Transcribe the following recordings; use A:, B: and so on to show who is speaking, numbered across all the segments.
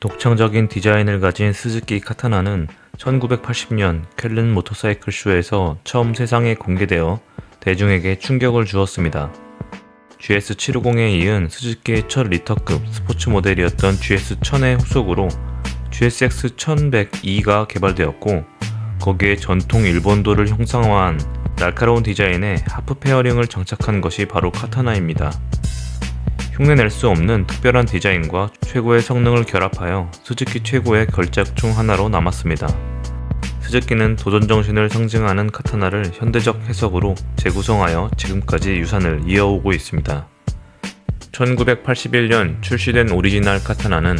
A: 독창적인 디자인을 가진 스즈키 카타나는 1980년 쾰른 모터사이클 쇼에서 처음 세상에 공개되어 대중에게 충격을 주었습니다. GS750에 이은 스즈키의 첫 리터급 스포츠 모델이었던 GS1000의 후속으로 GSX1100E가 개발되었고 거기에 전통 일본도를 형상화한 날카로운 디자인에 하프 페어링을 장착한 것이 바로 카타나입니다. 흉내낼 수 없는 특별한 디자인과 최고의 성능을 결합하여 스즈키 최고의 걸작 중 하나로 남았습니다. 스즈키는 도전 정신을 상징하는 카타나를 현대적 해석으로 재구성하여 지금까지 유산을 이어오고 있습니다. 1981년 출시된 오리지널 카타나는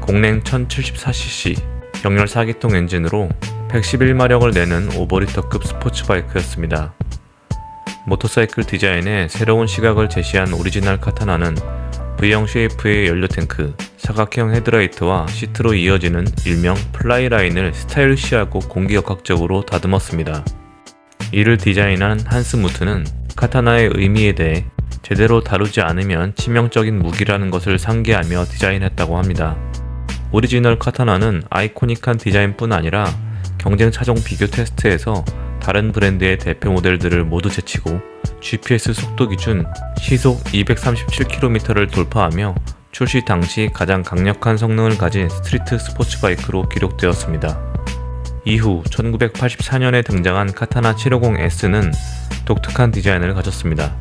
A: 공랭 1074cc 경열 4기통 엔진으로 111마력을 내는 오버리터급 스포츠 바이크였습니다. 모터사이클 디자인에 새로운 시각을 제시한 오리지널 카타나는 V형 쉐이프의 연료 탱크, 사각형 헤드라이트와 시트로 이어지는 일명 플라이 라인을 스타일리시하고 공기역학적으로 다듬었습니다. 이를 디자인한 한스 무트는 카타나의 의미에 대해 제대로 다루지 않으면 치명적인 무기라는 것을 상기하며 디자인했다고 합니다. 오리지널 카타나는 아이코닉한 디자인뿐 아니라 경쟁 차종 비교 테스트에서 다른 브랜드의 대표 모델들을 모두 제치고 GPS 속도 기준 시속 237km를 돌파하며 출시 당시 가장 강력한 성능을 가진 스트리트 스포츠 바이크로 기록되었습니다. 이후 1984년에 등장한 카타나 750S는 독특한 디자인을 가졌습니다.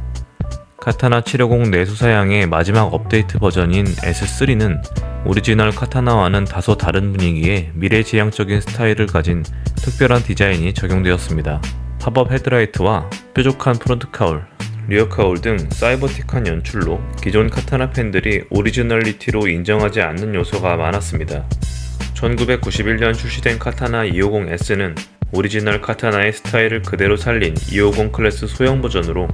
A: 카타나 750 내수사양의 마지막 업데이트 버전인 S3는 오리지널 카타나와는 다소 다른 분위기의 미래지향적인 스타일을 가진 특별한 디자인이 적용되었습니다. 팝업 헤드라이트와 뾰족한 프론트 카울, 리어 카울 등 사이버틱한 연출로 기존 카타나 팬들이 오리지널리티로 인정하지 않는 요소가 많았습니다. 1991년 출시된 카타나 250S는 오리지널 카타나의 스타일을 그대로 살린 250 클래스 소형 버전으로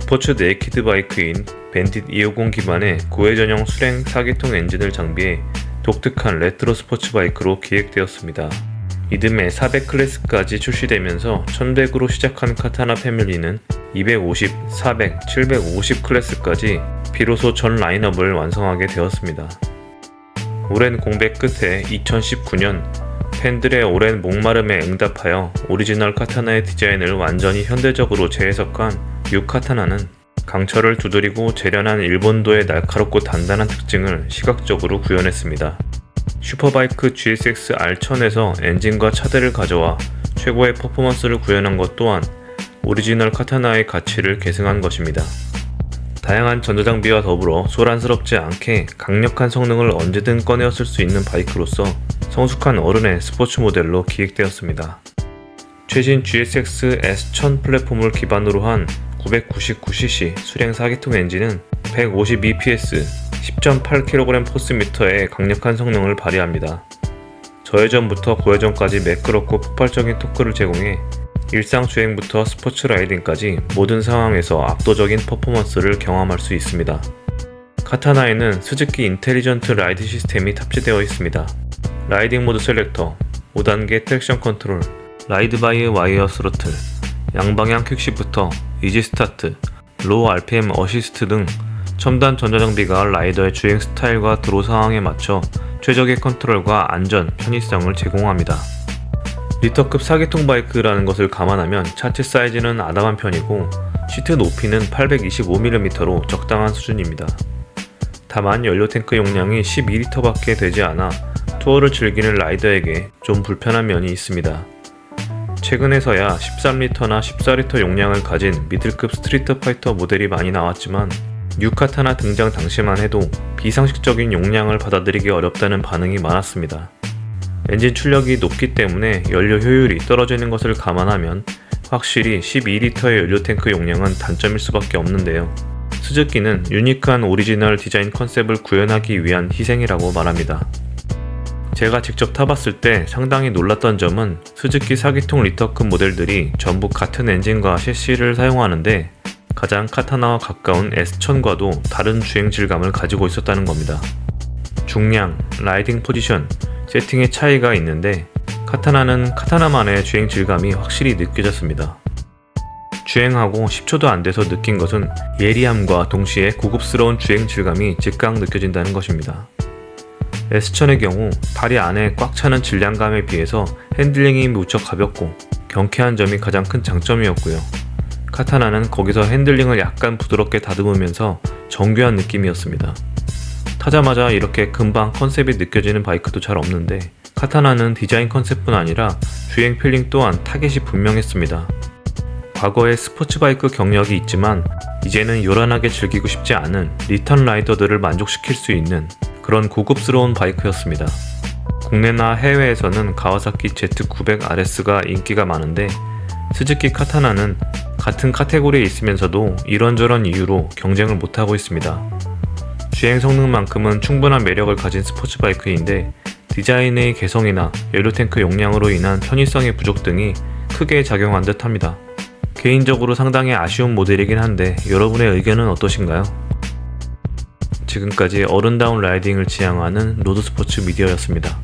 A: 스포츠 네이키드 바이크인 밴딧 250 기반의 고해 전용 수랭 4기통 엔진을 장비해 독특한 레트로 스포츠 바이크로 기획되었습니다. 이듬해 400 클래스까지 출시되면서 1100으로 시작한 카타나 패밀리는 250, 400, 750 클래스까지 비로소 전 라인업을 완성하게 되었습니다. 오랜 공백 끝에 2019년 팬들의 오랜 목마름에 응답하여 오리지널 카타나의 디자인을 완전히 현대적으로 재해석한 유 카타나는 강철을 두드리고 재련한 일본도의 날카롭고 단단한 특징을 시각적으로 구현했습니다. 슈퍼바이크 GSX R1000에서 엔진과 차대를 가져와 최고의 퍼포먼스를 구현한 것 또한 오리지널 카타나의 가치를 계승한 것입니다. 다양한 전자장비와 더불어 소란스럽지 않게 강력한 성능을 언제든 꺼내어 쓸수 있는 바이크로서 성숙한 어른의 스포츠 모델로 기획되었습니다. 최신 GSX S1000 플랫폼을 기반으로 한 999cc 수랭 4기통 엔진은 152PS, 10.8kg 포스미터의 강력한 성능을 발휘합니다. 저회전부터 고회전까지 매끄럽고 폭발적인 토크를 제공해 일상 주행부터 스포츠 라이딩까지 모든 상황에서 압도적인 퍼포먼스를 경험할 수 있습니다. 카타나에는 스즈키 인텔리전트 라이드 시스템이 탑재되어 있습니다. 라이딩 모드 셀렉터, 5단계 트랙션 컨트롤, 라이드 바이 와이어 스로틀, 양방향 퀵시프터, 이지 스타트, 로우 RPM 어시스트 등 첨단 전자장비가 라이더의 주행 스타일과 도로 상황에 맞춰 최적의 컨트롤과 안전, 편의성을 제공합니다. 리터급 4기통 바이크라는 것을 감안하면 차체 사이즈는 아담한 편이고 시트 높이는 825mm로 적당한 수준입니다. 다만 연료 탱크 용량이 12리터밖에 되지 않아 투어를 즐기는 라이더에게 좀 불편한 면이 있습니다. 최근에서야 13리터나 14리터 용량을 가진 미들급 스트리트 파이터 모델이 많이 나왔지만 뉴카타나 등장 당시만 해도 비상식적인 용량을 받아들이기 어렵다는 반응이 많았습니다. 엔진 출력이 높기 때문에 연료 효율이 떨어지는 것을 감안하면 확실히 12리터의 연료 탱크 용량은 단점일 수밖에 없는데요. 스즈키는 유니크한 오리지널 디자인 컨셉을 구현하기 위한 희생이라고 말합니다. 제가 직접 타봤을 때 상당히 놀랐던 점은 스즈키 4기통 리터급 모델들이 전부 같은 엔진과 셰시를 사용하는데 가장 카타나와 가까운 S1000과도 다른 주행 질감을 가지고 있었다는 겁니다. 중량, 라이딩 포지션, 세팅의 차이가 있는데 카타나는 카타나만의 주행 질감이 확실히 느껴졌습니다. 주행하고 10초도 안 돼서 느낀 것은 예리함과 동시에 고급스러운 주행 질감이 즉각 느껴진다는 것입니다. S천의 경우 다리 안에 꽉 차는 질량감에 비해서 핸들링이 무척 가볍고 경쾌한 점이 가장 큰 장점이었고요. 카타나는 거기서 핸들링을 약간 부드럽게 다듬으면서 정교한 느낌이었습니다. 타자마자 이렇게 금방 컨셉이 느껴지는 바이크도 잘 없는데 카타나는 디자인 컨셉뿐 아니라 주행 필링 또한 타겟이 분명했습니다. 과거에 스포츠 바이크 경력이 있지만 이제는 요란하게 즐기고 싶지 않은 리턴 라이더들을 만족시킬 수 있는 그런 고급스러운 바이크였습니다. 국내나 해외에서는 가와사키 Z900RS가 인기가 많은데 스즈키 카타나는 같은 카테고리에 있으면서도 이런저런 이유로 경쟁을 못하고 있습니다. 주행 성능만큼은 충분한 매력을 가진 스포츠 바이크인데 디자인의 개성이나 연료 탱크 용량으로 인한 편의성의 부족 등이 크게 작용한 듯 합니다. 개인적으로 상당히 아쉬운 모델이긴 한데 여러분의 의견은 어떠신가요? 지금까지 어른다운 라이딩을 지향하는 로드스포츠 미디어였습니다.